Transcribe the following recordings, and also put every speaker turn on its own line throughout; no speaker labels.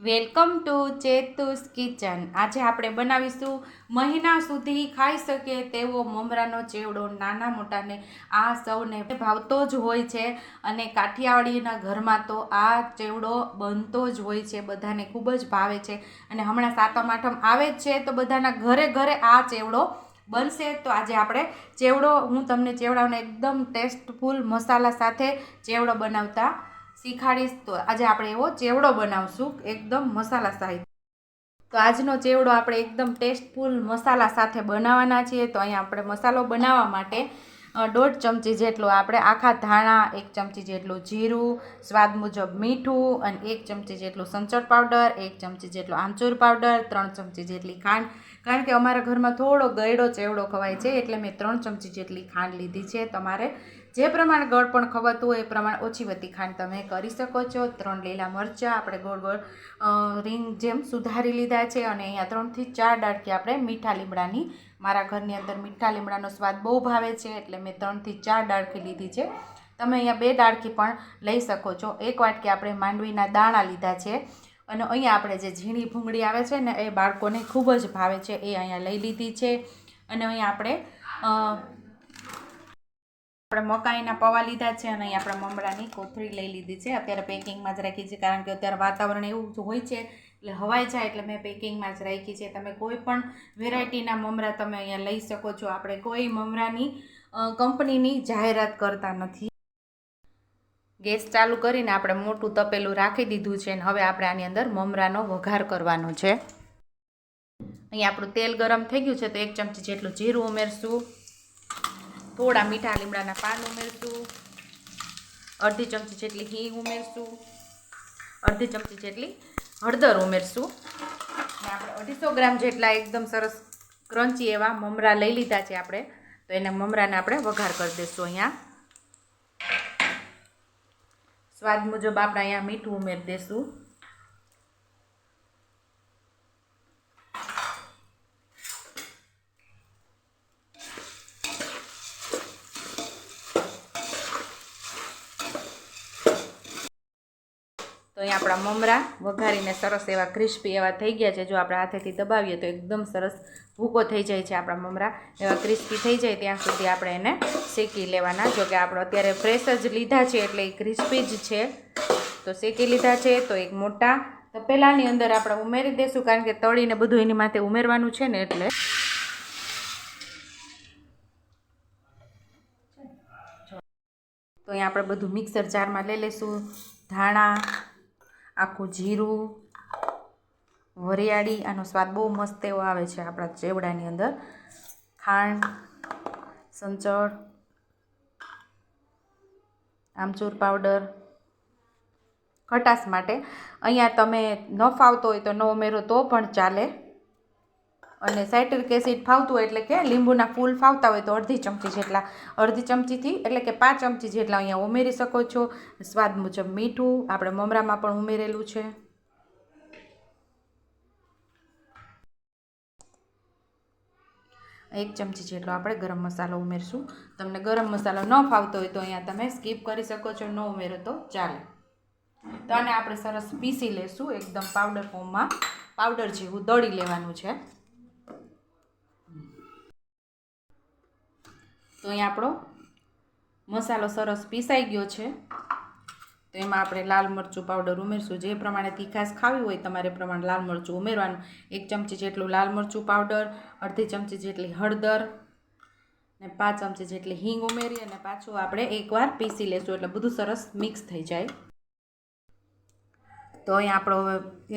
Welcome to ચેતુસ kitchen. આજે આપણે બનાવીશું મહિના સુધી ખાઈ શકીએ તેવો મમરાનો ચેવડો નાના મોટાને આ સૌને ભાવતો જ હોય છે અને કાઠિયાવાડીના ઘરમાં તો આ ચેવડો બનતો જ હોય છે, બધાને ખૂબ જ ભાવે છે અને હમણાં સાતમ આઠમ આવે જ છે, તો બધાના ઘરે ઘરે આ ચેવડો બનશે. તો આજે આપણે ચેવડો, હું તમને ચેવડાનો એકદમ ટેસ્ટફુલ મસાલા સાથે ચેવડો બનાવતા શીખાડીશ તો આજે આપણે એવો ચેવડો બનાવશું એકદમ મસાલા સહિત. તો આજનો ચેવડો આપણે એકદમ ટેસ્ટફુલ મસાલા સાથે બનાવવાના છીએ. તો અહીંયા આપણે મસાલો બનાવવા માટે દોઢ ચમચી જેટલું આપણે આખા ધાણા, એક ચમચી જેટલું જીરું, સ્વાદ મુજબ મીઠું અને એક ચમચી જેટલું સંચળ પાવડર, એક ચમચી જેટલો આમચૂર પાવડર, ત્રણ ચમચી જેટલી ખાંડ. કારણ કે અમારા ઘરમાં થોડો ગયડો ચેવડો ખવાય છે, એટલે મેં ત્રણ ચમચી જેટલી ખાંડ લીધી છે તમારે જે પ્રમાણે ગળ પણ ખવાતું હોય એ પ્રમાણે ઓછી વત્તી ખાંડ તમે કરી શકો છો. ત્રણ લીલા મરચાં આપણે ગોળ ગોળ રીંગ જેમ સુધારી લીધા છે અને અહીંયા ત્રણથી ચાર ડાળકી આપણે મીઠા લીમડાની, મારા ઘરની અંદર મીઠા લીમડાનો સ્વાદ બહુ ભાવે છે એટલે મેં ત્રણથી ચાર ડાળખી લીધી છે. તમે અહીંયા બે ડાળખી પણ લઈ શકો છો. એક વાટકી આપણે માંડવીના દાણા લીધા છે અને અહીંયા આપણે જે ઝીણી ભૂંગળી આવે છે ને એ બાળકોને ખૂબ જ ભાવે છે. એ અહીંયા લઈ લીધી છે અને અહીંયા આપણે આપણે મકાઈના પવા લીધા છે અને અહીં આપણે મમરાની કોથળી લઈ લીધી છે. અત્યારે પેકિંગમાં જ રાખી છે કારણ કે અત્યારે વાતાવરણ એવું જ હોય છે. એટલે હવાઈ જાય એટલે મેં પેકિંગમાં જ રાખી છે. તમે કોઈ પણ વેરાયટીના મમરા તમે અહીંયા લઈ શકો છો. આપણે કોઈ મમરાની કંપનીની જાહેરાત કરતા નથી. ગેસ ચાલુ કરીને આપણે મોટું તપેલું રાખી દીધું છે અને હવે આપણે આની અંદર મમરાનો વઘાર કરવાનો છે. અહીંયા આપણું તેલ ગરમ થઈ ગયું છે. તો એક ચમચી જેટલું જીરું ઉમેરશું. થોડા મીઠા, લીમડાના પાન ઉમેરશું. અડધી ચમચી જેટલી હિંગ ઉમેરશું. અડધી ચમચી જેટલી હળદર ઉમેરશું. અને આપણે અઢીસો ગ્રામ જેટલા એકદમ સરસ ક્રન્ચી એવા મમરા લઈ લીધા છે આપણે. તો એને મમરાને આપણે વઘાર કરી દઈશું અહીંયા. સ્વાદ મુજબ આપણે અહીંયા મીઠું ઉમેરી દઈશું તો અહીં આપણા મમરા વઘારીને સરસ એવા ક્રિસ્પી એવા થઈ ગયા છે. જો આપણે હાથેથી દબાવીએ તો એકદમ સરસ ભૂકો થઈ જાય છે આપણા મમરા. એવા ક્રિસ્પી થઈ જાય ત્યાં સુધી આપણે એને શેકી લેવાના. જો કે આપણે અત્યારે ફ્રેશ જ લીધા છે એટલે એ ક્રિસ્પી જ છે. તો શેકી લીધા છે તો એક મોટા તપેલાની અંદર આપણે ઉમેરી દઈશું કારણ કે તળીને બધું એની માથે ઉમેરવાનું છે ને એટલે. તો અહીંયા આપણે બધું મિક્સર જારમાં લઈ લઈશું ધાણા આખું જીરું, વરિયાળી આનો સ્વાદ બહુ મસ્ત એવો આવે છે આપણા ચેવડાની અંદર. ખાંડ, સંચળ, આમચૂર પાવડર. ખટાશ માટે. અહીંયા તમે ન ફાવતો હોય તો ન ઉમેરો તો પણ ચાલે. અને સાઇટ્રિક એસિડ ફાવતું હોય એટલે કે લીંબુના ફૂલ ફાવતા હોય તો અડધી ચમચી જેટલા, અડધી ચમચીથી એટલે કે પાંચ ચમચી જેટલા અહીંયા ઉમેરી શકો છો. સ્વાદ મુજબ મીઠું, આપણે મમરામાં પણ ઉમેરેલું છે. એક ચમચી જેટલો આપણે ગરમ મસાલો ઉમેરશું. તમને ગરમ મસાલો ન ફાવતો હોય તો અહીંયા તમે સ્કીપ કરી શકો છો, ન ઉમેરો તો ચાલે. તો આને આપણે સરસ પીસી લેશું, એકદમ પાવડર ફોર્મમાં. પાવડર જેવું દળી લેવાનું છે. તો અહીંયા આપણો મસાલો સરસ પીસાઈ ગયો છે. તો એમાં આપણે લાલ મરચું પાવડર ઉમેરશું. જે પ્રમાણે તીખાશ ખાવી હોય તમારે પ્રમાણે લાલ મરચું ઉમેરવાનું. એક ચમચી જેટલું લાલ મરચું પાવડર અડધી ચમચી જેટલી હળદર ને પાંચ ચમચી જેટલી હિંગ ઉમેરી અને પાછું આપણે એકવાર પીસી લેશું. એટલે બધું સરસ મિક્સ થઈ જાય. તો અહીંયા આપણો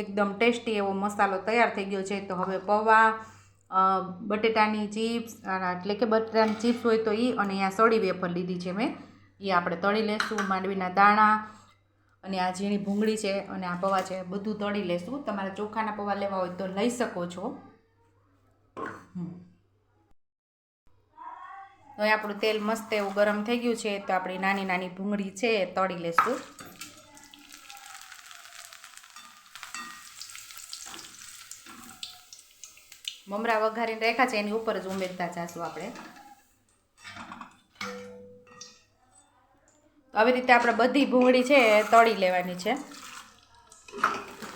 એકદમ ટેસ્ટી એવો મસાલો તૈયાર થઈ ગયો છે. તો હવે પૌવા બટેટાની ચિપ્સ એટલે કે બટેટાની ચિપ્સ હોય તો એ અને અહીંયા સળી વેફર લીધી છે મેં. એ આપણે તળી લેશું માંડવીના દાણા અને આ ઝીણી ભૂંગળી છે અને આ પૌવા છે, બધું તળી લેશું. તમારે ચોખાના પૌવા લેવા હોય તો લઈ શકો છો. તો આપણું તેલ મસ્ત એવું ગરમ થઈ ગયું છે, તો આપણી નાની નાની ભૂંગળી છે તળી લેશું. મમરા વઘારીને રાખ્યા છે, એની ઉપર જ ઉમેરતા જાશું આપણે. આવી રીતે આપણે બધી ભૂંગળી છે તળી લેવાની છે.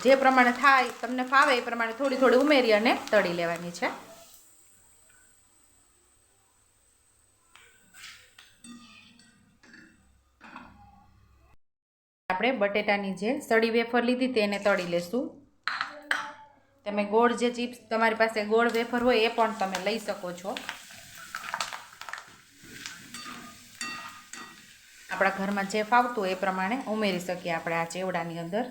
જે પ્રમાણે થાય, તમને ફાવે એ પ્રમાણે થોડી થોડી ઉમેરી અને તળી લેવાની છે. આપણે બટેટાની જે સળી વેફર લીધી તેને તળી લેશું. તમે ગોળ જે ચિપ્સ તમારી પાસે ગોળ વેફર હોય એ પણ તમે લઈ શકો છો. આપણા ઘરમાં જે ફાવતું એ પ્રમાણે ઉમેરી શકીએ આપણે આ ચેવડાની અંદર.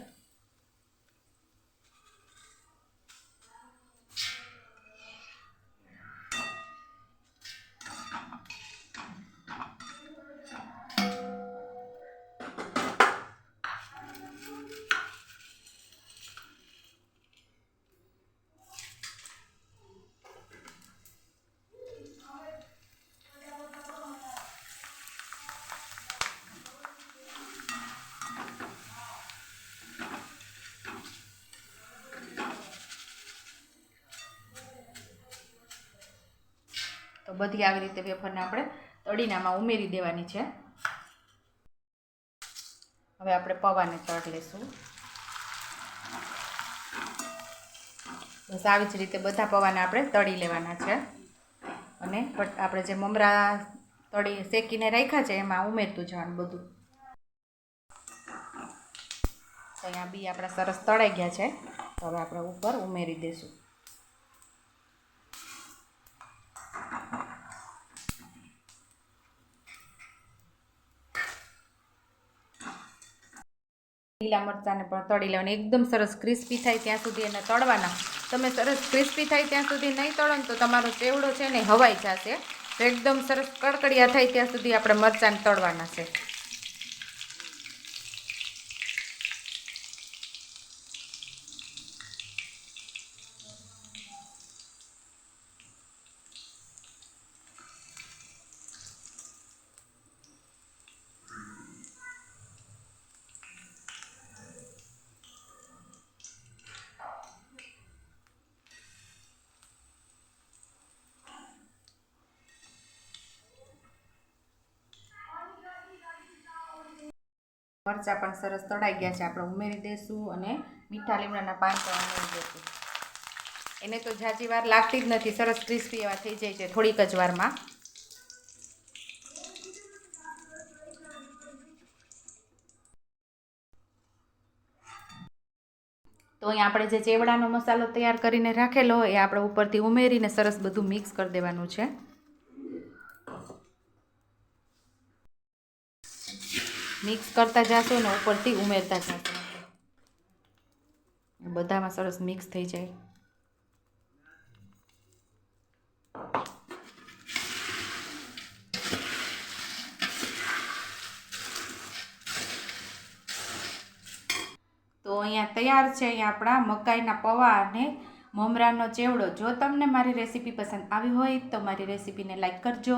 તો બધી આવી રીતે વેફરને આપણે તળીને આમાં ઉમેરી દેવાની છે. હવે આપણે પૌવાને તળ લેશું. બસ આવી જ રીતે બધા પૌવાને આપણે તળી લેવાના છે. અને આપણે જે મમરા તળી શેકીને રાખ્યા છે, એમાં ઉમેરતું જવાનું બધું. અહીંયા બી આપણા સરસ તળાઈ ગયા છે. તો હવે આપણે ઉપર ઉમેરી દઈશું લીલા મરચાંને પણ તળી લેવાના. એકદમ સરસ ક્રિસ્પી થાય ત્યાં સુધી એને તળવાના. તમે સરસ ક્રિસ્પી થાય ત્યાં સુધી નહીં તળો ને તો તમારો ચેવડો છે ને હવાઈ જશે. તો એકદમ સરસ કડકડિયા થાય ત્યાં સુધી આપણે મરચાંને તળવાના છે. મરચાં પણ સરસ તળાઈ ગયા છે. આપણે ઉમેરી દઈશું અને મીઠા લીમડાના પાન પણ ઉમેરી દઈશું એને તો ઝાજી વાર લાગતી જ નથી. સરસ ક્રિસ્પી એવા થઈ જાય છે થોડીક જ વારમાં. તો અહીંયા આપણે જે ચેવડાનો મસાલો તૈયાર કરીને રાખેલો એ આપણે ઉપરથી ઉમેરીને સરસ બધું મિક્સ કરી દેવાનું છે. મિક્સ કરતા જશો ને ઉપરથી ઉમેરતા જશો. બધામાં સરસ મિક્સ થઈ જાય. તો અહીંયા તૈયાર છે અહીંયા આપણા મકાઈના પૌવા અને મમરાનો ચેવડો. જો તમને મારી રેસીપી પસંદ આવી હોય તો મારી રેસીપીને લાઈક કરજો.